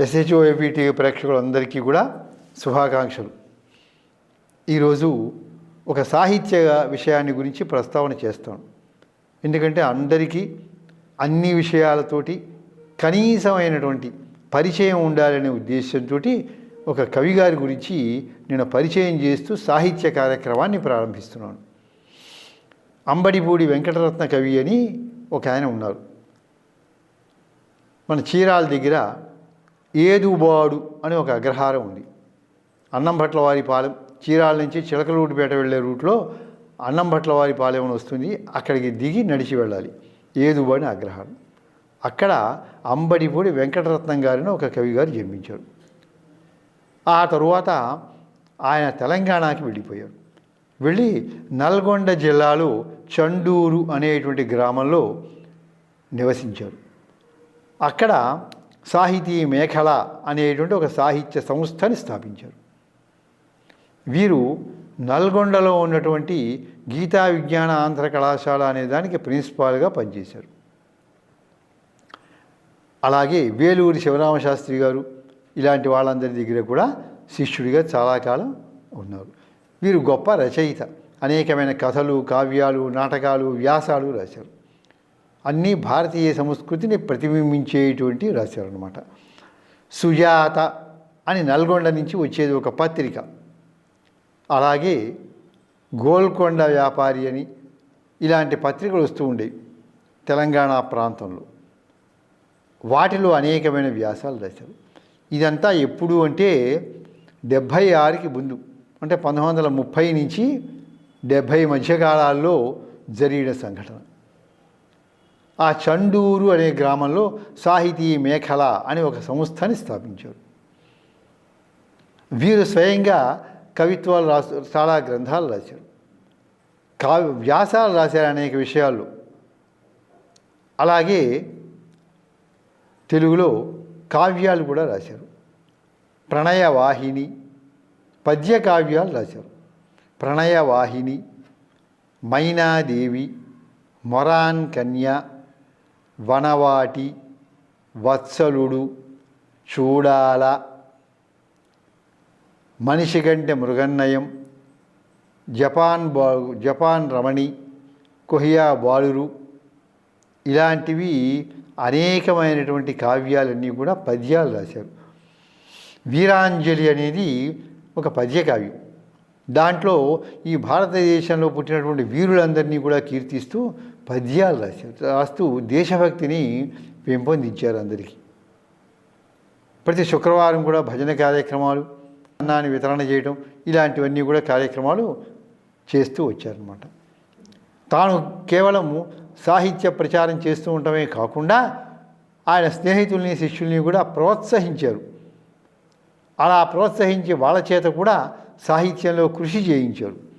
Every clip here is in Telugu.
ఎస్హెచ్ఓఏపీటీ ప్రేక్షకులందరికీ కూడా శుభాకాంక్షలు. ఈరోజు ఒక సాహిత్య విషయాన్ని గురించి ప్రస్తావన చేస్తాను ఎందుకంటే అందరికీ అన్ని విషయాలతోటి కనీసమైనటువంటి పరిచయం ఉండాలనే ఉద్దేశంతో ఒక కవి గారి గురించి నేను పరిచయం చేస్తూ సాహిత్య కార్యక్రమాన్ని ప్రారంభిస్తున్నాను. అంబడిపూడి వెంకటరత్న కవి అని ఒక ఆయన ఉన్నారు. మన చీరాల దగ్గర ఏదుబాడు అని ఒక అగ్రహారం ఉంది. అన్నంభట్లవారిపాలెం చీరాల నుంచి చిలకలూటిపేట వెళ్ళే రూట్లో అన్నంభట్ల అని వస్తుంది. అక్కడికి దిగి నడిచి వెళ్ళాలి. ఏదుబాడు అగ్రహారం. అక్కడ అంబడిపూడి వెంకటరత్నం గారిని ఒక కవి గారు జన్మించారు. ఆ తరువాత ఆయన తెలంగాణకి వెళ్ళిపోయారు. వెళ్ళి నల్గొండ జిల్లాలో చండూరు అనేటువంటి గ్రామంలో నివసించారు. అక్కడ సాహితీ మేఖల అనేటువంటి ఒక సాహిత్య సంస్థని స్థాపించారు. వీరు నల్గొండలో ఉన్నటువంటి గీతా విజ్ఞాన ఆంధ్ర కళాశాల అనే దానికి ప్రిన్సిపాల్గా పనిచేశారు. అలాగే వేలూరి శివరామశాస్త్రి గారు ఇలాంటి వాళ్ళందరి దగ్గర కూడా శిష్యుడిగా చాలా కాలం ఉన్నారు. వీరు గొప్ప రచయిత. అనేకమైన కథలు కావ్యాలు నాటకాలు వ్యాసాలు రాశారు. అన్నీ భారతీయ సంస్కృతిని ప్రతిబింబించేటువంటి రాశారనమాట సుజాత అని నల్గొండ నుంచి వచ్చేది ఒక పత్రిక. అలాగే గోల్కొండ వ్యాపారి అని ఇలాంటి పత్రికలు వస్తూ ఉండేవి తెలంగాణ ప్రాంతంలో. వాటిలో అనేకమైన వ్యాసాలు రాశారు. ఇదంతా ఎప్పుడు అంటే డెబ్భై ఆరుకి ముందు అంటే పంతొమ్మిది వందల ముప్పై నుంచి డెబ్భై మధ్యకాలాల్లో జరిగిన సంఘటన. ఆ చండూరు అనే గ్రామంలో సాహితీ మేఖల అనే ఒక సంస్థని స్థాపించారు. వీరు స్వయంగా కవిత్వాలు రాసు చాలా గ్రంథాలు రాశారు. కావ్య వ్యాసాలు రాశారు అనేక విషయాలు. అలాగే తెలుగులో కావ్యాలు కూడా రాశారు. ప్రణయవాహిని పద్య కావ్యాలు రాశారు. ప్రణయవాహిని మైనాదేవి మొరాన్ కన్య వనవాటి వత్సలుడు చూడాల. మనిషి కంటే మృగన్నయం. జపాన్ బా జపాన్ రమణి కొహియా బాలురు. ఇలాంటివి అనేకమైనటువంటి కావ్యాలన్నీ కూడా పద్యాలు రాశారు. వీరాంజలి అనేది ఒక పద్య కావ్యం. దాంట్లో ఈ భారతదేశంలో పుట్టినటువంటి వీరులందరినీ కూడా కీర్తిస్తూ పద్యాలు రాశారు రాస్తూ దేశభక్తిని పెంపొందించారు అందరికీ. ప్రతి శుక్రవారం కూడా భజన కార్యక్రమాలు అన్నాన్ని వితరణ చేయడం ఇలాంటివన్నీ కూడా కార్యక్రమాలు చేస్తూ వచ్చారనమాట తాను కేవలం సాహిత్య ప్రచారం చేస్తూ ఉండటమే కాకుండా ఆయన స్నేహితుల్ని శిష్యుల్ని కూడా ప్రోత్సహించారు. అలా ప్రోత్సహించి వాళ్ళ చేత కూడా సాహిత్యంలో కృషి చేయించారు.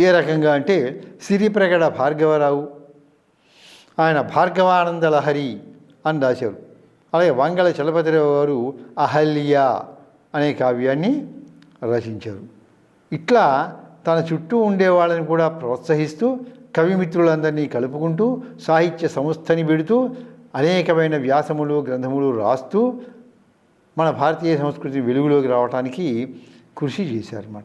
ఏ రకంగా అంటే సిరిప్రగడ భార్గవరావు. ఆయన భార్గవానంద లహరి అని రాశారు. అలాగే వంగళ చలపతిరావు గారు అహల్య అనే కావ్యాన్ని రచించారు. ఇట్లా తన చుట్టూ ఉండే వాళ్ళని కూడా ప్రోత్సహిస్తూ కవిమిత్రులందరినీ కలుపుకుంటూ సాహిత్య సంస్థని పెడుతూ అనేకమైన వ్యాసములు గ్రంథములు రాస్తూ మన భారతీయ సంస్కృతి వెలుగులోకి రావడానికి కృషి చేశారన్నమాట.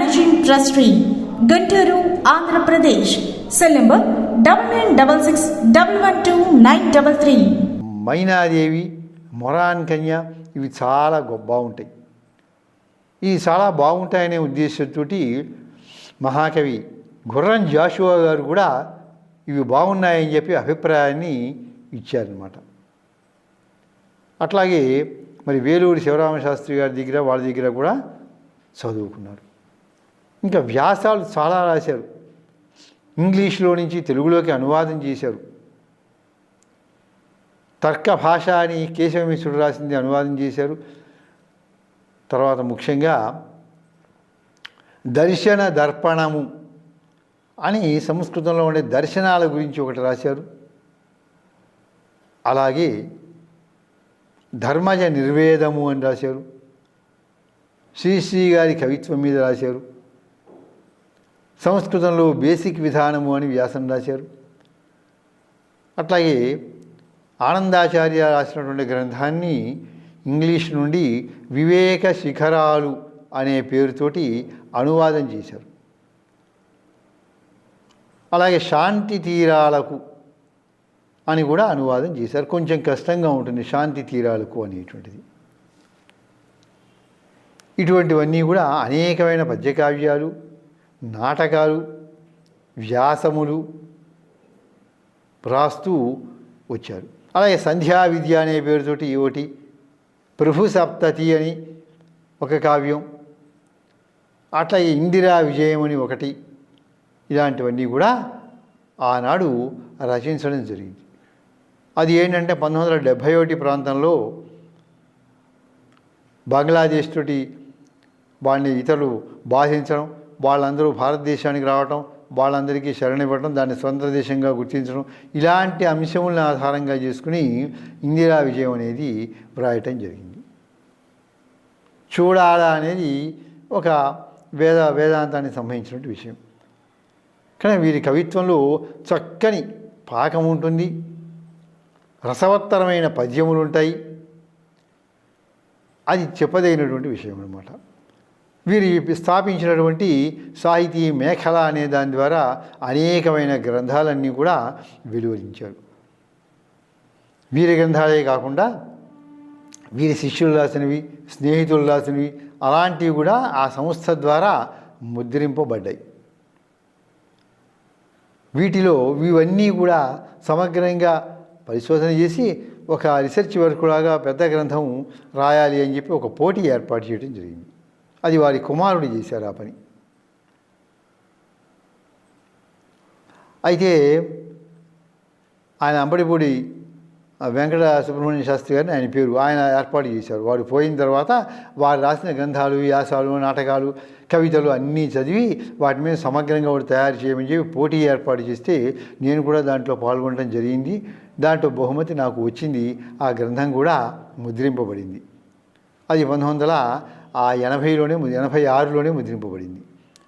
managing trustee Guntur Andhra Pradesh cell number double nine double six double one two nine double three మైనాదేవి మొరాన్ కన్య ఇవి చాలా గొప్ప బాగుంటాయి. ఇవి చాలా బాగుంటాయనే ఉద్దేశంతో మహాకవి గుర్రం జాషువా గారు కూడా ఇవి బాగున్నాయని చెప్పి అభిప్రాయాన్ని ఇచ్చారనమాట అట్లాగే మరి వేలూరి శివరామశాస్త్రి గారి దగ్గర వాళ్ళ దగ్గర కూడా చదువుకున్నారు. ఇంకా వ్యాసాలు చాలా రాశారు. ఇంగ్లీష్లో నుంచి తెలుగులోకి అనువాదం చేశారు. తర్క భాష అని కేశవమిశ్రుడు రాసింది అనువాదం చేశారు. తర్వాత ముఖ్యంగా దర్శన దర్పణము అని సంస్కృతంలో ఉండే దర్శనాల గురించి ఒకటి రాశారు. అలాగే ధర్మజ నిర్వేదము అని రాశారు. శ్రీశ్రీ గారి కవిత్వం మీద రాశారు. సంస్కృతంలో బేసిక్ విధానము అని వ్యాసం రాశారు. అట్లాగే ఆనందాచార్య రాసినటువంటి గ్రంథాన్ని ఇంగ్లీష్ నుండి వివేక శిఖరాలు అనే పేరుతోటి అనువాదం చేశారు. అలాగే శాంతి తీరాలకు అని కూడా అనువాదం చేశారు. కొంచెం కష్టంగా ఉంటుంది శాంతి తీరాలకు అనేటువంటిది. ఇటువంటివన్నీ కూడా అనేకమైన పద్యకావ్యాలు నాటకాలు వ్యాసములు రాస్తూ వచ్చారు. అలాగే సంధ్యా విద్య అనే పేరుతోటి ఒకటి ప్రభు సప్తతి అని ఒక కావ్యం అట్లాగే ఇందిరా విజయం అని ఒకటి ఇలాంటివన్నీ కూడా ఆనాడు రచించడం జరిగింది. అది ఏంటంటే పంతొమ్మిది వందల డెబ్భై ఒకటి ప్రాంతంలో బంగ్లాదేశ్ తోటి వాడిని ఇతరులు బాధించడం వాళ్ళందరూ భారతదేశానికి రావటం వాళ్ళందరికీ శరణివ్వటం దాన్ని స్వంత దేశంగా గుర్తించడం ఇలాంటి అంశములను ఆధారంగా చేసుకుని ఇందిరా విజయం అనేది వ్రాయటం జరిగింది. చూడాల అనేది ఒక వేద వేదాంతానికి సంబంధించినటువంటి విషయం. కానీ వీరి కవిత్వంలో చక్కని పాకం ఉంటుంది రసవత్తరమైన పద్యములు ఉంటాయి. అది చెప్పదగినటువంటి విషయం అన్నమాట వీరు స్థాపించినటువంటి సాహితీ మేఖల అనే దాని ద్వారా అనేకమైన గ్రంథాలన్నీ కూడా వెలువరించారు. వీరి గ్రంథాలే కాకుండా వీరి శిష్యులు రాసినవి స్నేహితులు రాసినవి అలాంటివి కూడా ఆ సంస్థ ద్వారా ముద్రింపబడ్డాయి. వీటిలో ఇవన్నీ కూడా సమగ్రంగా పరిశోధన చేసి ఒక రీసెర్చ్ వర్క్ లాగా పెద్ద గ్రంథం రాయాలి అని చెప్పి ఒక పోటీ ఏర్పాటు చేయడం జరిగింది. అది వారి కుమారుడు చేశారు ఆ పని. అయితే ఆయన అంబడిపూడి వెంకట సుబ్రహ్మణ్య శాస్త్రి గారిని ఆయన పేరు ఆయన ఏర్పాటు చేశారు. వాడు పోయిన తర్వాత వారు రాసిన గ్రంథాలు వ్యాసాలు నాటకాలు కవితలు అన్నీ చదివి వాటి మీద సమగ్రంగా వాడు తయారు చేయమని చెప్పి పోటీ ఏర్పాటు చేస్తే నేను కూడా దాంట్లో పాల్గొనడం జరిగింది. దాంట్లో బహుమతి నాకు వచ్చింది. ఆ గ్రంథం కూడా ముద్రింపబడింది. అది పంతొమ్మిది వందల ఆ ఎనభైలోనే ఎనభై ఆరులోనే ముద్రింపబడింది.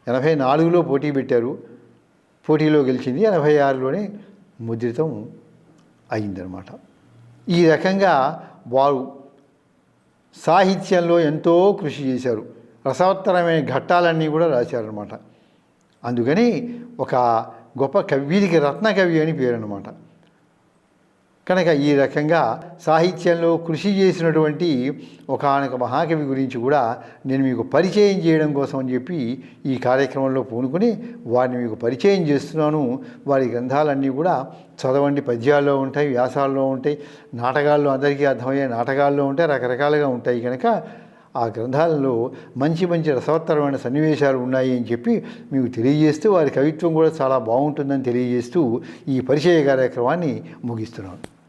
ఎనభై నాలుగులో పోటీ పెట్టారు. పోటీలో గెలిచింది. ఎనభై ఆరులోనే ముద్రితం అయిందనమాట ఈ రకంగా వారు సాహిత్యంలో ఎంతో కృషి చేశారు. రసవత్తరమైన ఘట్టాలన్నీ కూడా రాశారనమాట అందుకని ఒక గొప్ప కవి వీరికి రత్నకవి అని పేరు అనమాట కనుక ఈ రకంగా సాహిత్యంలో కృషి చేసినటువంటి ఒకనొక మహాకవి గురించి కూడా నేను మీకు పరిచయం చేయడం కోసం అని చెప్పి ఈ కార్యక్రమంలో పూనుకొని వారిని మీకు పరిచయం చేస్తున్నాను. వారి గ్రంథాలన్నీ కూడా చదవండి. పద్యాల్లో ఉంటాయి వ్యాసాల్లో ఉంటాయి నాటకాల్లో అందరికీ అర్థమయ్యే నాటకాల్లో ఉంటాయి రకరకాలుగా ఉంటాయి కనుక ఆ గ్రంథాలలో మంచి మంచి రసవత్తరమైన సన్నివేశాలు ఉన్నాయి అని చెప్పి మీకు తెలియజేస్తూ వారి కవిత్వం కూడా చాలా బాగుంటుందని తెలియజేస్తూ ఈ పరిచయ కార్యక్రమాన్ని ముగిస్తున్నాను.